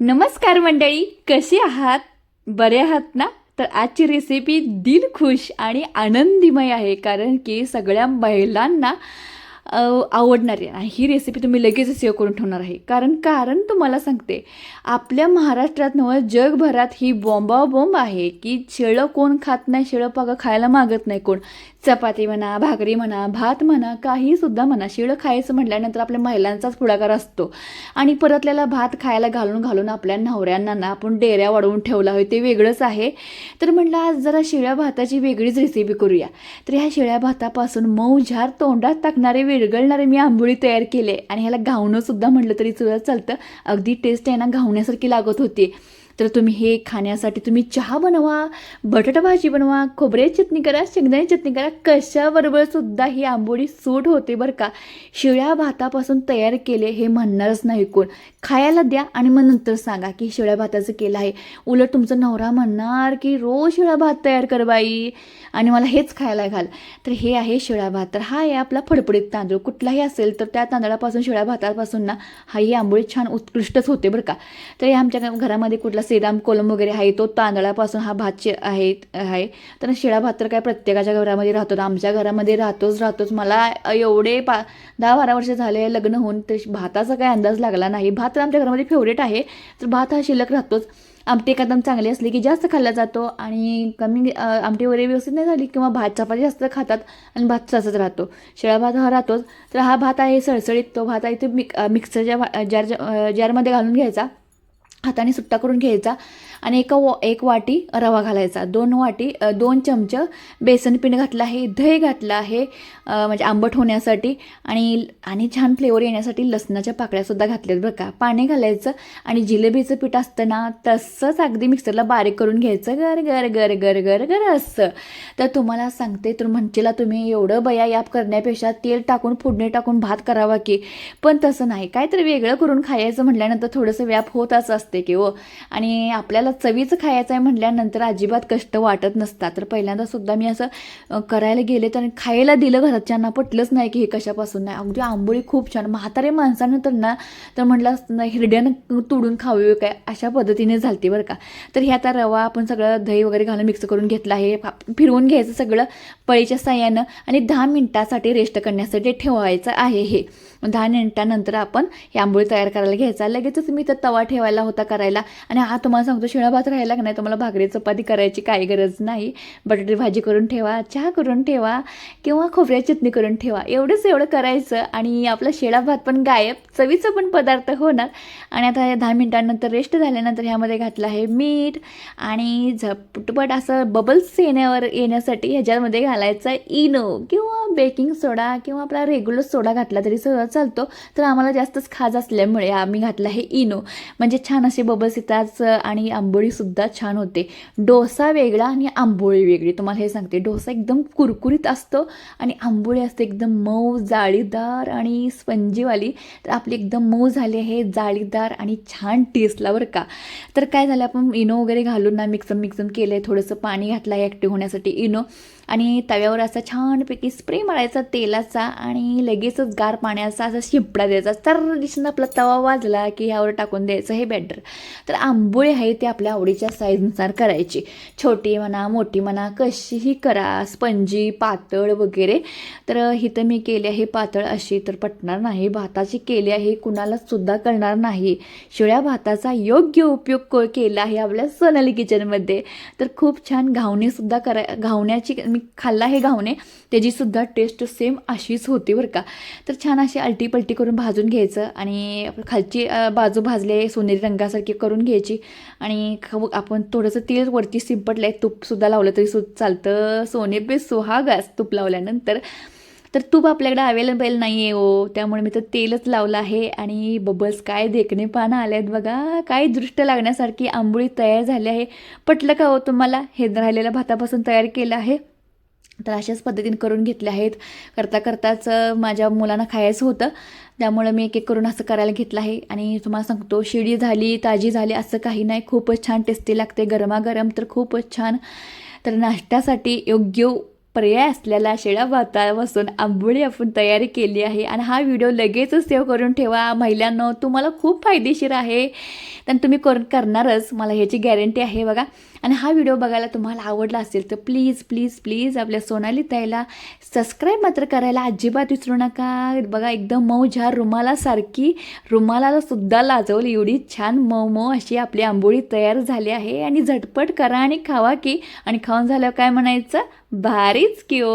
नमस्कार मंडळी कशी आहात? बरे आहात ना? तर आजची रेसिपी दिलखुश आणि आनंदीमय आहे कारण की सगळ्या महिलांना आवडणारी आहे. आणि ही रेसिपी तुम्ही लगेच सेव्ह करून ठेवणार आहे. कारण कारण तुम्हाला सांगते आपल्या महाराष्ट्रात नव्हे जगभरात ही बॉम्बाबॉम्ब आहे की शेळं कोण खात नाही शेळं पागं खायला मागत नाही कोण. चपाती म्हणा भाकरी म्हणा भात म्हणा काहीसुद्धा म्हणा शिळं खायचं म्हटल्यानंतर आपल्या महिलांचाच पुढाकार असतो. आणि परतलेला भात खायला घालून घालून आपल्या नवऱ्यांना ना आपण डेऱ्या वाढवून ठेवला होय ते वेगळंच आहे. तर म्हटलं आज जरा शिळ्या भाताची वेगळीच रेसिपी करूया. तर ह्या शिळ्या भातापासून मऊ झार तोंडात टाकणारे विरघळणारे मी आंबोळी तयार केले आणि ह्याला घावणं सुद्धा म्हटलं तरी सुद्धा चालतं. अगदी टेस्ट आहे ना घावण्यासारखी लागत होती. तर तुम्ही हे खाण्यासाठी तुम्ही चहा बनवा बटाटा भाजी बनवा खोबऱ्याची चटणी करा शेंगदाण्याची चटणी करा कशाबरोबर सुद्धा ही आंबोळी सूट होते बरं का? शिळ्या भातापासून तयार केले हे म्हणणारच नाही कोण. खायला द्या आणि मग नंतर सांगा की शिळ्या भाताचं केलं आहे. उलट तुमचा नवरा म्हणणार की रोज शिळा भात तयार कर बाई. आणि मला हेच खायला घाल. तर हे आहे शिळा भात. तर हा आहे आपला फडफडीत तांदूळ. कुठलाही असेल तर त्या तांदळापासून शिळ्या भातापासून ना हा ही आंबोळी छान उत्कृष्टच होते बरं का? तर हे आमच्या घरामध्ये कुठला श्रीराम कोलम वगैरे आहे तो तांदळापासून हा भात शे- आहे आहे. तर शिळा भात तर काय प्रत्येकाच्या घरामध्ये राहतो आमच्या घरामध्ये राहतोच राहतोच. मला एवढे पा दहा बारा वर्ष झाले लग्न होऊन तर भाताचा काय अंदाज लागला नाही. भात तर आमच्या घरामध्ये फेवरेट आहे तर भात हा शिल्लक राहतोच. आमटी एकदम चांगली असली की जास्त खाल्ला जातो आणि कमी आमटी वगैरे व्यवस्थित नाही झाली किंवा भात चपाती जास्त खातात आणि भात तसाच राहतो. शिळा भात हा राहतोच. तर हा भात आहे सळसळीत तो भात आहे तो मिक मिक्सरच्या जार जारमध्ये घालून घ्यायचा. हाताने सुट्टा करून घ्यायचा आणि एका वा एक वाटी रवा घालायचा. दोन वाटी दोन चमचं बेसन पीठ घातलं आहे दही घातलं आहे म्हणजे आंबट होण्यासाठी आणि आणि छान फ्लेवर येण्यासाठी लसणाच्या पाकळ्यासुद्धा घातल्यात बरं का. पाणी घालायचं आणि जिलेबीचं पीठ असतं ना तसंच अगदी मिक्सरला बारीक करून घ्यायचं. गर गर गर गर गर गर असं. तर तुम्हाला सांगते तर म्हणचेला तुम्ही एवढं बया याप करण्यापेक्षा तेल टाकून फोडणी टाकून भात करावा की. पण तसं नाही. काहीतरी वेगळं करून खायचं म्हटल्यानंतर थोडंसं व्याप होत असं असते. की हो. आणि आपल्याला चवीचं खायचं आहे म्हटल्यानंतर अजिबात कष्ट वाटत नसतात. तर पहिल्यांदा सुद्धा मी असं करायला गेले तर खायला दिलं घरच्यांना पटलंच नाही की हे कशापासून नाही. अगदी आंबोळी खूप छान. म्हातारे माणसानं तर ना तर म्हटलं असतं ना हिरड्यानं तुडून खावी काय? अशा पद्धतीने झालती बरं का. तर हे आता रवा आपण सगळं दही वगैरे घालून मिक्स करून घेतलं आहे. फिरवून घ्यायचं सगळं पळीच्या साह्यानं आणि दहा मिनिटासाठी रेस्ट करण्यासाठी ठेवायचं आहे हे. दहा मिनिटानंतर आपण हे आंबोळी तयार करायला घ्यायचा. लगेचच मी तर तवा ठेवायला होता. करायला. आणि हा तुम्हाला सांगतो शिळा भात राहिला की नाही तुम्हाला भाकरी चपाती करायची काही गरज नाही. बटाटे भाजी करून ठेवा चहा करून ठेवा किंवा खोबऱ्या चटणी करून ठेवा. एवढंच एवढं करायचं आणि आपला शिळा भात पण गायब चवीचं पण पदार्थ होणार. आणि आता दहा मिनटांनंतर रेस्ट झाल्यानंतर ह्यामध्ये घातलं आहे मीठ आणि झपटपट असं बबल्स येण्यावर येण्यासाठी ह्याच्यामध्ये घालायचा इनो किंवा बेकिंग सोडा किंवा आपला रेग्युलर सोडा घातला तरी सहज चालतो. तर आम्हाला जास्तच खाज असल्यामुळे आम्ही घातला आहे इनो. म्हणजे छान असे बबल्स येतात आणि आंबोळीसुद्धा छान होते. डोसा वेगळा आणि आंबोळी वेगळी. तुम्हाला हे सांगते. डोसा एकदम कुरकुरीत असतो आणि आंबोळी असते. एकदम मऊ जाळीदार आणि स्पंजीवाली. तर आपली एकदम मऊ झाली आहे. जाळीदार आणि छान टेस्टला बरं का. तर काय झालं? आपण इनो वगैरे घालून ना मिक्सम मिक्सम केलं आहे थोडंसं पाणी घातलं आहे ॲक्टिव्ह होण्यासाठी इनो. आणि तव्यावर असा छानपैकी स्प्रे मारायचा तेलाचा आणि लगेचच गार पाण्याचा असा शिपडा द्यायचा. तर दिसून आपला तवा वाजला की ह्यावर टाकून द्यायचं हे बॅटर तर आंबोळी आहे ते आपल्या आवडीच्या साईजनुसार करायची. छोटी म्हणा मोठी म्हणा कशीही करा. स्पंजी पातळ वगैरे. तर हिथं मी केली आहे पातळ अशी तर पटणार नाही. भाताची केली आहे कुणाला सुद्धा कळणार नाही. शिळ्या भाताचा योग्य उपयोग को केला आहे आपल्या सोनाली किचनमध्ये तर खूप छान घावणेसुद्धा करा घावण्याची मी खाल्ला हे घावणे. त्याची सुद्धा टेस्ट सेम अशीच होती बरं का. तर छान अशी अलटी पलटी करून भाजून घ्यायचं आणि खालची बाजू भाजले सोनेरी रंगा रंगासारखी करून घ्यायची. आणि ख- आपण थोडंसं तेल वरती शिंपटलं आहे तूपसुद्धा लावलं तरी सु चालतं. सोने पे सुहागास तूप लावल्यानंतर. तर तूप आपल्याकडे अवेलेबल नाही आहे हो. त्यामुळे मी तर तेलच लावलं आहे. आणि बबल्स काय देखणे पानं आले आहेत बघा. काय दृष्ट लागण्यासारखी आंबोळी तयार झाली आहे. पटलं का हो तुम्हाला? हे राहिलेल्या भातापासून तयार केलं आहे. तर अशाच पद्धतीने करून घेतले आहेत. करता करताच माझ्या मुलांना खायचं होतं. त्यामुळे मी एक एक करून असं करायला घेतलं आहे. आणि तुम्हाला सांगतो शिडी झाली ताजी झाली असं काही नाही. खूपच छान टेस्टी लागते. गरमागरम तर खूपच छान. तर नाश्त्यासाठी योग्य पर्याय असलेल्या शेळ्या भातापासून आंबोळी आपण तयारी केली आहे. आणि हा व्हिडिओ लगेचच सेव्ह करून ठेवा. महिलांनो तुम्हाला खूप फायदेशीर आहे. तर तुम्ही कर करणारच. मला ह्याची गॅरंटी आहे बघा. आणि हा व्हिडिओ बघायला तुम्हाला आवडला असेल तर प्लीज प्लीज प्लीज आपल्या सोनाली ताईला सबस्क्राईब मात्र करायला अजिबात विसरू नका. बघा एकदम मऊ झार रुमालासारखी रुमालाला सुद्धा लाजवली. एवढी छान मऊ मऊ अशी आपली आंबोळी तयार झाली आहे. आणि झटपट करा आणि खावा की आणि खाऊन झाल्यावर काय म्हणायचं? भारीच की ओ